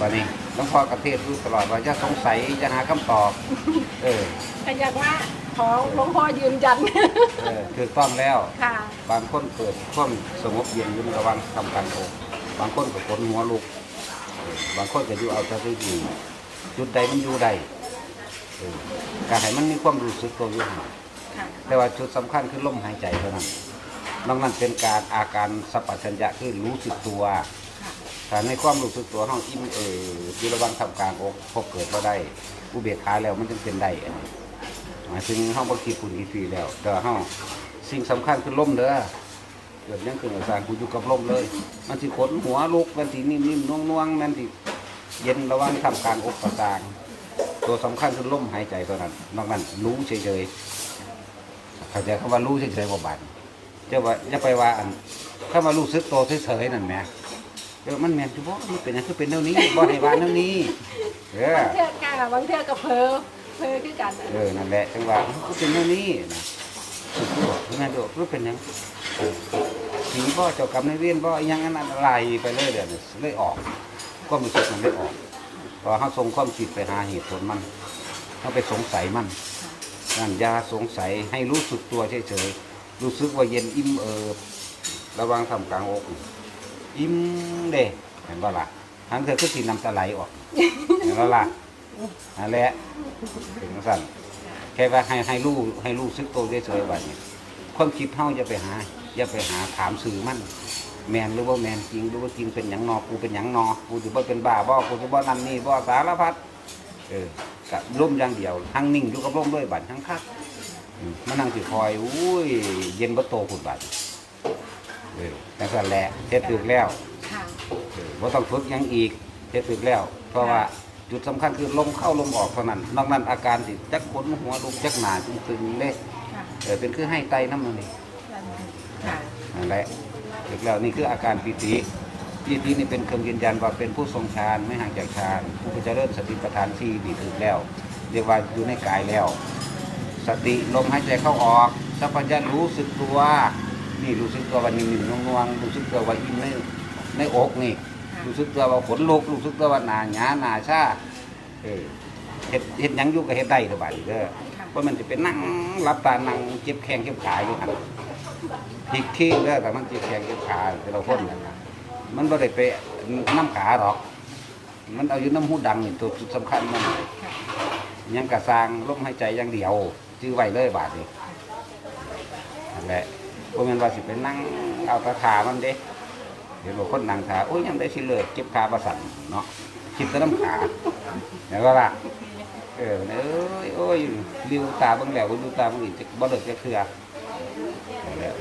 วันนี้หลวงพ่อกระเทศรู้ตลอดว่าจะสงสัยจะหาคำตอบ เออก็อยากว่าขอหลวงพ่อยืนยัน เออถูกต้องแล้ว ค่ะ บางคนเกิดความสงบเย็นอยู่ในระหวังทำการโอบางคนก็ขนหัวลุกเออบางคนก็อยู่เอาแต่ที่อยู่จุดใดมันอยู่ใดเออการให้มันมีความรู้สึกตัวอยู่หั่นค่ะ แต่ว่าจุดสำคัญคือลมหายใจเท่านั้นนอกนั้นเป็นการอาการสัพพัญญะคือรู้สึกตัวค่ะ ถ้าในความรู้สึกตัวเฮาอิ่มเอออยู่ระหวังทำกลางอกพอเกิดบ่ได้อุเบกขาแล้วมันจึงเป็นได้อันนี้หมายถึงเฮาบ่คิดคุณอีฟีแล้วแต่ว่าเฮาสิ่งสำคัญคือลมเด้อเกิดหยังขึ้นกับสร้างกูอยู่กับลมเลย มันสิขนหัวลุกมันสินิ่มๆน่วงๆมันสิเย็นระหวังทำกลางอกประสาง ตัวสำคัญคือลมหายใจตัวนั้นนอกนั้นรู้เฉยๆเข้าใจคำว่ารู้เฉยๆบ่บาดเจ้าว่าอย่าไปว่าอันคำว่ารู้สึกตัวเฉยๆนั่นแหม เออมันแม่นอยู่บ่มันเป็นหยังคือเป็นแนวนี้บ่ให้ว่าแนวนี้เออบางเทื่อกาบางเทื่อกับเพอเพอคือกันน่ะเออนั่นแหละจังว่ามันคือเป็นแนวนี้นะคือคือแม่นดูคือเป็นหยังผีบ่เจ้ากรรมนายเวรบ่อิหยังอันนั้นอะไรไปเลยเดี๋ยวนี้เลยออกก็มีสึกมันเลยออกพอเฮาส่งความคิดไปหาเหตุผลมันเฮาไปสงสัยมันนั่นอย่าสงสัยให้รู้สึกตัวเฉยๆรู้สึกว่าเย็นอิ่มเอิบระวังทำกลางอก อิ่มเด้เห็นบ่ล่ะทั้งเธอคือสีน้ำตาไหลออก เห็นบ่ล่ะนั่นแหละถึงสั่นแค่ว่าให้ให้รู้ให้รู้ซึกโตวเฉยๆว่านี่ความคิดเฮาอย่าไปหาอย่าไปหาถามสื่อมันแมนหรือว่าแมนจริงหรือว่าจริงเป็นหยังนอกูเป็นหยังนอกูสิบ่าเป็นบ้าบ่กูสิบ่านั่นนี่บ่สารพัดเออกับร่มอย่างเดียวทั้งนิ่งอยู่กับร่มด้วยบัดทั้งคักมานั่งสิคอยอุ้ยเย็นบ่โตพุ่นบัดเออแต่สั่นแหละเฮ็ดถูกแล้วค่ะว่าต้องฝึกหยังอีกเฮ็ดฝึกแล้ว เพราะว่าจุดสำคัญคือลมเข้าลมออกเท่านั้น นอกนั้นอาการสิจักขนหัวลุกจักหนาตึงๆเละค่ะเออเป็นคือให้ไตน้ำมันนี่ค่ะนั่นแหละถึกแล้วนี่คืออาการปีติปีตินี่เป็นเครื่องยืนยันว่าเป็นผู้ทรงฌานไม่ห่างจากฌานผู้เจริญสติปัฏฐานที่ดีถึกแล้ว เรียกว่าอยู่ในกายแล้ว สติลมหายใจเข้าออกสัพพัญญะรู้สึกตัว นี่รู้สึกตัวว่านิ่มๆนวงๆรู้สึกตัวว่าอิ่มในในอกนี่ รู้สึกตัวว่าขนลุกรู้สึกตัวว่าหนาหยาหนาชาเออเฮ็ดเฮ็ดหยังอยู่ก็เฮ็ดได้ตัวบาดนี้เด้อเพราะมันจะเป็นนั่งรับตานั่งเจ็บแข้งเจ็บขาอยู่หั่นพลิกที่เด้อแต่มันเจ็บแข้งเจ็บขาแต่เราคนนะครับมันบ่ได้ไปน้ำขาหรอก มันเอาอยู่น้ำหูดังนี่ตัวจุดสำคัญมันหยังกระสร้างลมหายใจอย่างเดียวจื้อไว้เลยบาดนี้นั่นแหละเพราะมันว่าสิไปนั่งเอาตะขามันเด้เดี๋ยวบอกคนนั่งขาโอ้ยยังได้สิเลิกเจ็บขาประสันเนาะคิดแต่น้ำขาเดี๋ยวก็ละเออเอ้ยโอ้ยริวตาบิ่งแล้วดูตาบิ่งอีกจะบ่เลิกจะเคลือนั่นแหละ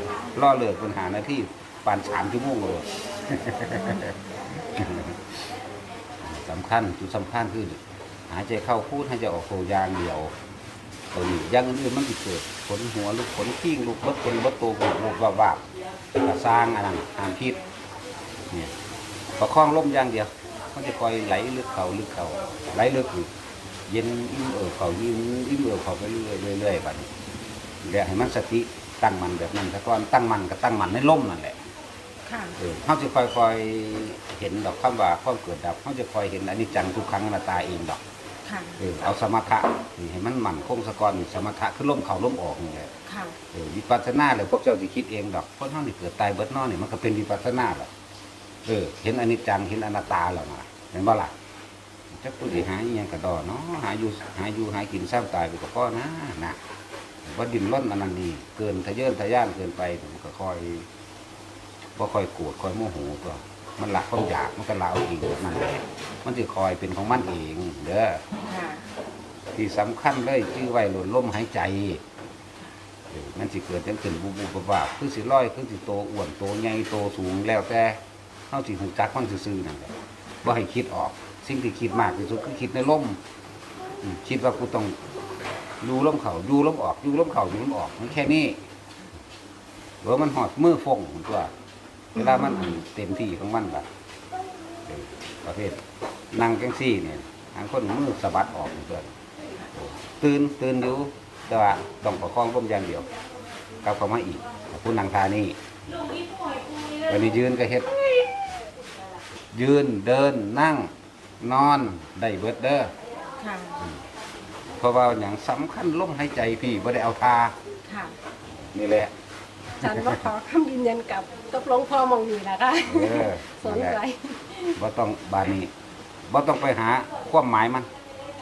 รอเลิกปัญหาหน้าที่ปานสามชั่วโมงเลยสำคัญจุดสำคัญคือหายใจเข้าพูดให้ใจออกโทยางเดียว ตัวนี้อยังอื่นมันติเกิดขนหัวลูกขนขี้งลูกเบดเป็นเบดโตหูลูกว่าว่าบกระสร้างอันนั้นหามพิษเนี่ยประคองล่มอย่างเดียว มันจะคอยไหลลึกเขาลึกเขาไหลลึกอยู่เย็นอิ่มเอิบเขายิ้มอิ่มเอิบเขาไปเรื่อยๆเรื่อยๆบัดนี้เดี๋ยวให้มันสติตั้งมันแบบนั้นแต่ก่อนตั้งมันก็ตั้งมันในล่มนั่นแหละค่ะเออเขาจะคอยคอยๆเห็นดอกคำว่าความเกิดดับเขาจะคอยเห็นอนิจจังทุกครั้งอนาตตาเองดอก ค่ะเออเอาสมถะนี่ให้มันหมั่นคงสะกอนสมถะคือล่มเขาล่มออกนี่แหละค่ะเออวิปัสสนาเลยพวกเจ้าสิคิดเองดอกเพราะเท่านี่เกิดตายเบิดนอนนี่มันก็เป็นวิปัสสนาแหละเออ เห็นอนิจจังเห็นอนัตตาแล้วนะเห็นบ่ล่ะจักผู้สิหาอหยังกระดอเนาะหาอยู่หาอยู่หากินซ้ำตายไปกับพ่อนะนะว่าดินร่นอันนั้นนี่เกินทะเยอนทะย่านเกินไปมันก็คอยบ่ค่อยโกรธคอยโมโหก็ มันหลักความอยากมันก็ลาเอาเองแบบนั่นแหละมันจะคอยเป็นของมันเองเด้อค่ะที่สำคัญเลยชื่อไว้หล่นลมหายใจเออมันสิเกิดจังขึ้นบูบูบวาบคือสิร้อยคือสิโตอ้วนโตใหญ่โตสูงแล้วแต่เฮาสิหูจักมันซื่อๆนั่นแหละบ่ให้คิดออก สิ่งที่คิดมากที่สุดคือคิดในลมอืมคิดว่ากูต้องดูลมเขาดูลมออกดูลมเขาดูลมออกมันแค่นี้หรือว่ามันหอดมือฟงตัว เวลามันเต็มที่ของมันแบบประเภทนั่งจังซี่เนี่ยทางคนมือสะบัดออกเพื่อนตื่นตื่นอยู่แต่ว่าต้องประคองร่มอย่างเดียวกลับเข้ามาอีกผู้นั่งทานี่วันนี้ยืนก็เฮ็ด ยืนเดินนั่งนอนได้เบิดเด้อค่ะเพราะว่าอย่างสำคัญลมหายใจพี่บ่ได้เอาทาค่ะนี่แหละ ฉันว่าขอคำยืนยันกับกับหลวงพ่อมองอยู่นะคะเออสนใจบ่ต้องบานนี้บ่ต้องไปหาความหมายมัน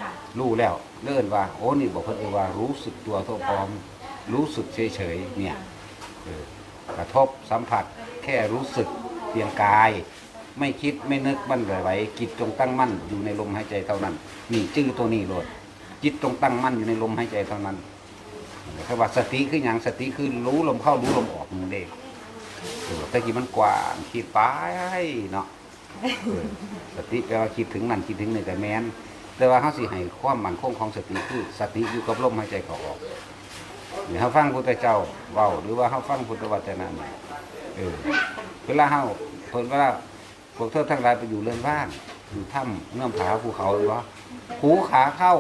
ค่ะ รู้แล้วเลื่อนว่า โอ้นี่บอกเพิ่นเองว่ารู้สึกตัวทั่วพร้อม รู้สึกเฉยๆเนี่ยเออกระทบสัมผัสแค่รู้สึกเพียงกาย ไม่คิดไม่นึกบั้นไหวๆจิตจงตั้งมั่นอยู่ในลมหายใจเท่านั้น นี่ชื่อตัวนี้โลดจิตจงตั้งมั่นอยู่ในลมหายใจเท่านั้น คำว่าสติคืออย่างสติคือรู้ลมเข้ารู้ลมออกนั่นเองเออแต่กี้มันกว้างคิดไปเนาะสติแปลว่าคิดถึงนั่นคิดถึงนี่แต่แม้น แต่ว่าเขาสิให้ความมั่นคงของสติคือสติอยู่กับลมหายใจเขาออกหรือเขาฟังพุทธเจ้าเว้าหรือว่าเขาฟังพุทธวจนะเนี่ยเออเวลาเขาเพิ่นเวลาพวกเธอทั้งหลายไปอยู่เรือนว่างอยู่ถ้ำเงื่อมผาภูเขาหรือว่าหูขาเข้า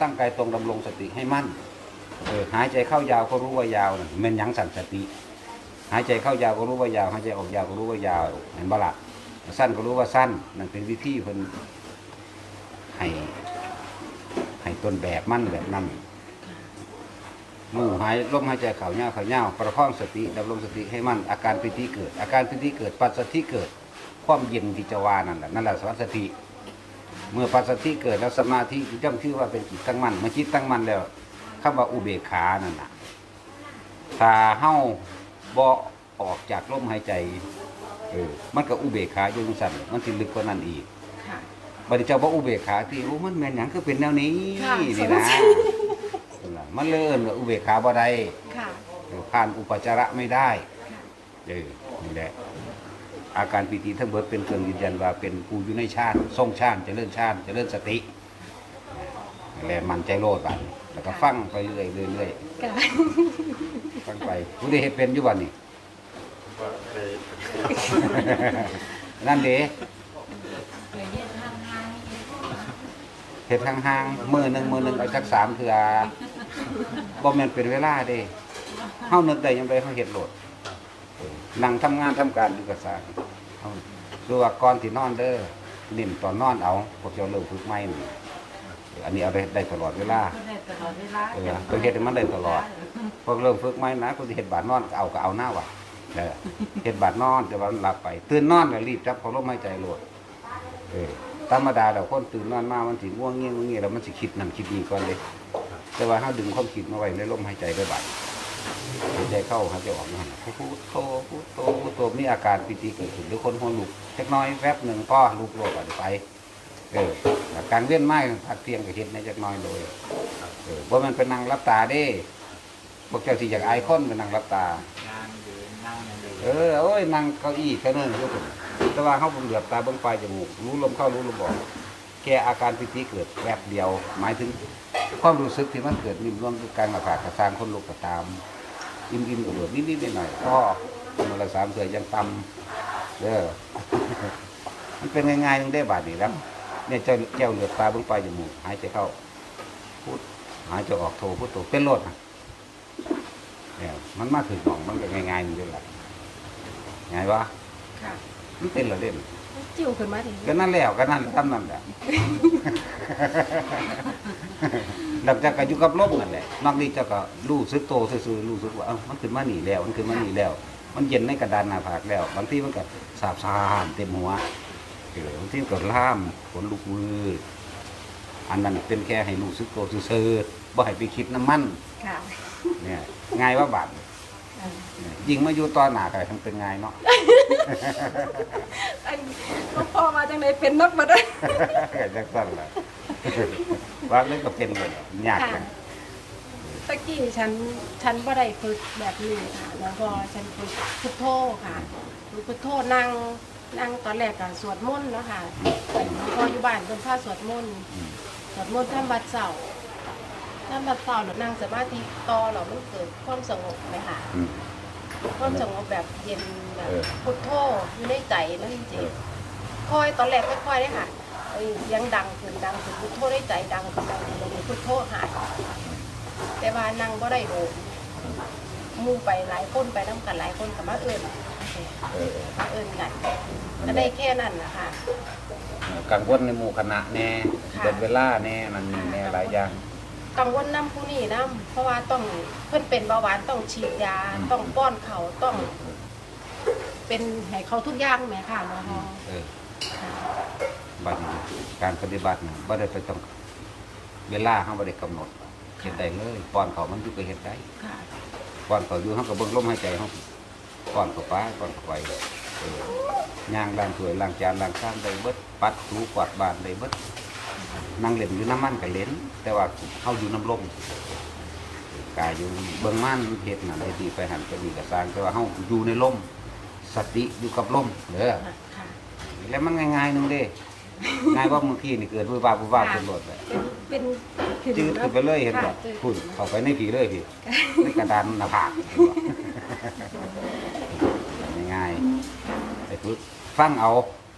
ตั้งกายตรงดำรงสติให้มั่น เออหายใจเข้ายาวก็รู้ว่ายาวน่ะแมันยังสั่นสติ หายใจเข้ายาวก็รู้ว่ายาว หายใจออกยาวก็รู้ว่ายาวเห็นบ่ละสั้นก็รู้ว่าสั้นนั่นเป็นวิธีเพิ่นให้ให้ต้นแบบมั่นแบบนั้นหมู่หายลมหายใจเขาเน่าเขาเน่าประคองสติดำรงสติให้มั่นอาการปิติเกิด อาการปิติเกิด ปัสสติเกิด ความเย็นที่จวานั่นแหละนั่นแหละสมาสติเมื่อปัสสติเกิดแล้วสมาธิย่อมชื่อว่าเป็นจิตตั้งมั่นเมื่อจิตตั้งมั่นแล้ว คำว่าอุเบกขานั่นน่ะถ้าเฮาบ่ออกจากลมหายใจเออมันก็อุเบกขาอยู่จังซั่นมันสิลึกกว่านั้นอีกค่ะบัดนี้เจ้าบ่อุเบกขาที่รู้มันแม่นหยังคือเป็นแนวนี้ค่ะนี่สงนะสัยนั่นล่ะมันเลิ่นว่าอุเบกขาบ่ได้ค่ะเออผ่านอุปจาระไม่ได้ค่ะเออนี่แหละอาการปีติทั้งเบิดเป็นเครื่องยืนยันว่าเป็นผู้อยู่ในฌานทรงฌานเจริญฌานเจริญสตินี่ แหละมันใจโลดบัดนี้แล้วก็ฟังไปเรื่อยๆเรื่อยค่ะๆฟังไปผู้ใดเฮ็ดเป็นอยู่บัดนี้ก็เลยนั่นเด้เฮ็ดห่างๆมือหนึงมือหนึงเอาจักสามเทื่อบ่แม่นเป็นเวลาเด้เฮานึกได้ยังไดเฮาเฮ็ดโลดเออนั่งทำงานทำการอยู่กับสร้างเฮาดูว่าก่อนที่นอนเด้อเน้นตอนนอนเอาพวกเจ้าเริ่มฝึกใหม่นี่เอออันนี้เอาได้ได้ตลอดเวลาได้ตลอดเวลาเออต้องเฮ็ดให้มันได้ตลอดพวกเริ่มฝึกใหม่นะกูสิเฮ็ดบาดนอนก็เอาก็เอาหน้าว่ะเด้อเฮ็ดบาดนอนแต่ว่ามันหลับไป ตื่นนอนแล้วรีบจับเขาลมหายใจโลดเออธรรมดาแล้วคนตื่นนอนมามันสิง่วงเงี้ยง่วงเงี้ยแล้วมันสิคิดนั่นคิดนี่ก่อนเลย แต่ว่าถ้าดึงความคิดมาไว้ในลมหายใจได้บัดหายใจเข้าหายใจออกนั่นพุทโธพุทโธพุทโธมีอาการปิติเกิดขึ้นหรือคนหัวลุกเล็กน้อยแวบหนึ่งพ่อลุกโลดไปไป เออแล้วการเวียนไม้พักเที่ยงก็เห็นในจักหน้อยเลยเออว่ามันเป็นนางรับตาเด้พวกเจ้าที่อยากอายคนเป็นนางรับตางานอยู่นั่งนั่นเลยเออโอ้ยนางเก้าอี้แค่นั้นก็ถูกแต่ว่าเขาผมเหลือบตาเบิ้งปลายจมูกรู้ลมเข้ารู้ลมออกแค่อาการปิติเกิดแวบเดียว หมายถึงความรู้สึกที่มันเกิดนิ่มร่วมคือกลางหน้าผากกระซางคนลุกกระตามอิ่มอิ่มๆกระโดดนิดนิดหน่อยหน่อยๆพ่อมือละสามเถื่อยังตำเด้อมันเป็นง่ายๆนึงได้บาดนี่แล้ว เนี่ยเจ้าเจ้าเหลือบตาเบิ้งปลายจมูกหายใจเข้าพูดหายใจออกโทพูดโทเป็นรถนะเนี่ยมันมาถึงหนองมันก็ง่ายๆนี่เลยแหละไงวะค่ะมันเป็นเหรอเด่นจิ้วขึ้นมาถึงก็นั่นแล้วก็นั่นทำนั่นแหละหลังจากก็อยู่กับลมนั่นแหละนอกนี้เจ้าก็รู้สึกโตวซื่อๆรู้สึกว่าเอ้ามันขึ้นมาหนีแล้ว มันขึ้นมาหนีแล้ว มันเย็นในกระดานหน้าผากแล้ว บางทีมันก็สาบซานเต็มหัว เออบางทีมันก็ล่ามขนลุกวืออันนั้นเป็นแค่ให้รู้สึกโตวซื่อๆบ่ให้ไปคิดน้ำมันค่ะเนี่ยง่ายว่าบาดอ่าเนี่ยยิงมาอยู่ตอนหนาก็ทั้งเป็นง่ายเนาะ อันหลวงพ่อมาจังไหนเป็นนกมาได้ก็จักสั่นแหละว่าเรื่องก็เป็นเลยยากจัง ตะกี้ฉันฉันบ่ได้ฝึกแบบนี้ค่ะ แล้วพอฉันฝึกพุทโธค่ะฝึกพุทโธนั่ง นั่งตอนแรกก็สวดมนต์เนาะค่ะหลวงพ่ออยู่บ้านเป็นพระสวดมนต์สวดมนต์ทำบัดเสาร์ทำบัดเสาร์แล้วนั่งสมาธิต่อแล้วมันเกิดความสงบไหมค่ะอืมความสงบแบบเย็นแบบเออพุทโธอยู่ในใจนั่นจริงๆค่อยตอนแรกค่อยๆเลยค่ะเอ้ยเสียังดังขึ้นดังขึ้นพุทโธในใจดังขึ้นดังขึ้นดังขึ้นพุทโธหายแต่ว่านั่งบ่ได้โดนหมู่ไปหลายคนไปน้ำกันหลายคนกับมาเอิญ เออมาเอิญกันก็ได้แค่นั้นแหละค่ะ กังวลในหมู่คณะแน่ค่ะ เดินเวลาแน่นั่นนี่แน่หลายอย่าง กังวลน้ำผู้นี่น้ำเพราะว่าต้องเพิ่นเป็นเบาหวานต้องฉีดยาอืม ต้องป้อนเขาต้อง เป็นให้เขาทุกอย่างแหมค่ะหมอฮอเออค่ะบัดนี้การปฏิบัติน่ะบ่ได้ไปต้องเวลาเฮาบ่ได้กำหนดเฮ็ดได้เลยป้อนเขามันอยู่ก็เฮ็ดได้ค่ะป้อนเขาอยู่เฮาก็เบิ่งลมหายใจเฮา ป้อนเข้าไปป้อนเข้าไปเออย่างล้างถ้วยล้างจานล้างชามได้เบิดปัดถูกวาดบ้านได้เบิดนั่งเล่นอยู่น้ำมันก็เล่นแต่ว่าเฮาอยู่น้ำลมกายอยู่เบิ่งมันเฮ็ดนั่นเฮ็ดนี่ไปหันไปนี่ก็สร้างแต่ว่าเฮาอยู่ในลมสติอยู่กับลมเด้อค่ะแล้วมันง่ายๆหนึงเด้ ง่ายกว่าเมื่อกี้นี่เกิดผู้ว่าผู้ว่าเป็นรถเลยเป็นเป็นจืดขึ้นไปเลยเห็นบ่ค่ะจืดพูดเข้าไปในผีเลยพี่ในกระดานหน้าผากเห็นบ่ง่ายๆไอ้พึ่ฟังเอา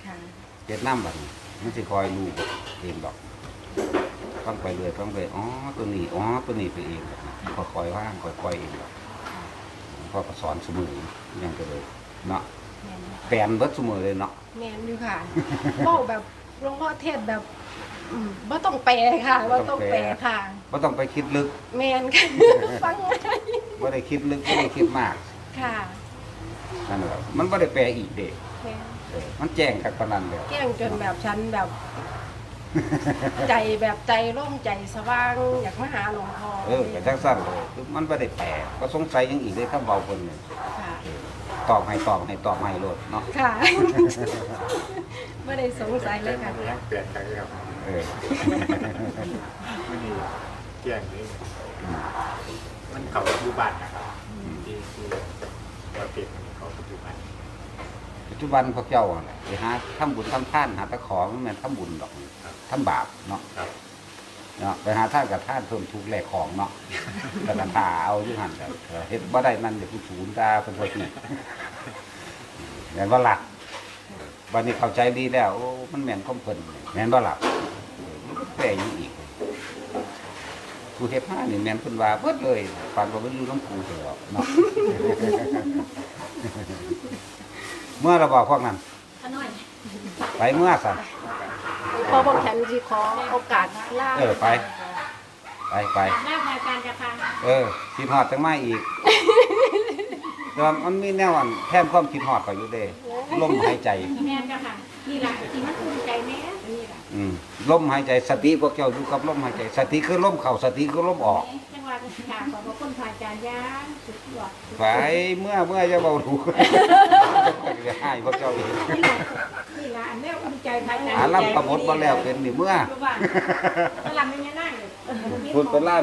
ค่ะเจ็ดน้ำบัดนี้มันสิคอยรู้เองดอกฟังไปเรื่อยฟังไปอ๋อตัวนี้อ๋อตัวนี้ไปเองค่อยๆว่างค่อยๆเองดอกพ่อก็สอนเสมอยังก็เลยเนาะแมนแปลนเบิดเสมอเลยเนาะ แมนอยู่ค่ะเว้าแบบ หลวงพ่อเทศแบบอืมบ่ต้องแปลค่ะบ่ต้องแปลค่ะ บ่ต้องไปคิดลึกแมนค่ะ ฟังง่ายบ่ได้คิดลึกบ่ได้คิดมากค่ะนั่นแหละมันบ่ได้แปลอีกเด้แมนเออมันแจ้งกับปานนั้นแล้ว แกล้งจนแบบฉันแบบ ใจแบบใจโล่งใจสว่างอยากมาหาหลวงพ่อเออก็จังซั่นเลยคือมันบ่ได้แปลก็สงสัยหยังอีกเลยคำเว้าเพิ่นนี่ค่ะ ตอบให้ตอบให้ตอบให้โลดเนาะ ค่ะ ไม่ได้สงสัยเลยค่ะยังเปลี่ยนใจครับเออไม่ดีแย่งนี้มันเขาปัจจุบันนะครับที่ที่เราเปลี่ยนเขาปัจจุบันปัจจุบันพวกเจ้าอะไปหาทำบุญทำทานหาแตะของมันแม่นทำบุญดอกทำบาปเนาะครับเนาะไปหาท่านกับท่านเพิ่มทุกข์แลกของเนาะแต่กันหาเอาอยู่หั่นก็เออเฮ็ดบ่ได้นั่นเดี๋ยวผู้ศูนย์ตาเพิ่นว่าที่แม่นบ่ล่ะ บัดนี้เข้าใจดีแล้วโอ้มันแม่นของเพิ่นแม่นบ่ล่ะเออมันแปลอยู่อีกผู้เฮ็ดมานี่แม่นเพิ่นว่าเบิดเลยปานว่ามันอยู่น้ำกูเถอะเนาะเมื่อเราบอกพวกนั้นไปเมื่อสั่นพอบอกฉันที่ขอโอกาสล่าเออไป ไปไปหน้าพายการจะค่ะเออคิดฮอดจังไม่อีกแต่ว่ามันมีแนวอันแทนความคิดฮอดก็อยู่เด้ลมหายใจแม่นจ้ะค่ะ นี่แหละที่มันภูมิใจแม่นี่แหละอืมลมหายใจสติพวกเจ้าอยู่กับลมหายใจสติคือลมเข้าสติคือลมออกจังหวัดค่ะขอบพระคุณพระอาจารย์ย่างสุดยอดไปเมื่อเมื่อจะเบาถูกจะให้พวกเจ้าอีกนี่แหละนี่แหละอันแม่ภูมิใจพระอาจารย์หาลำประมดมาแล้วเป็นนี่เมื่อว่าถ้าลำไม่ง่ายๆเลยพูดเป็นล่า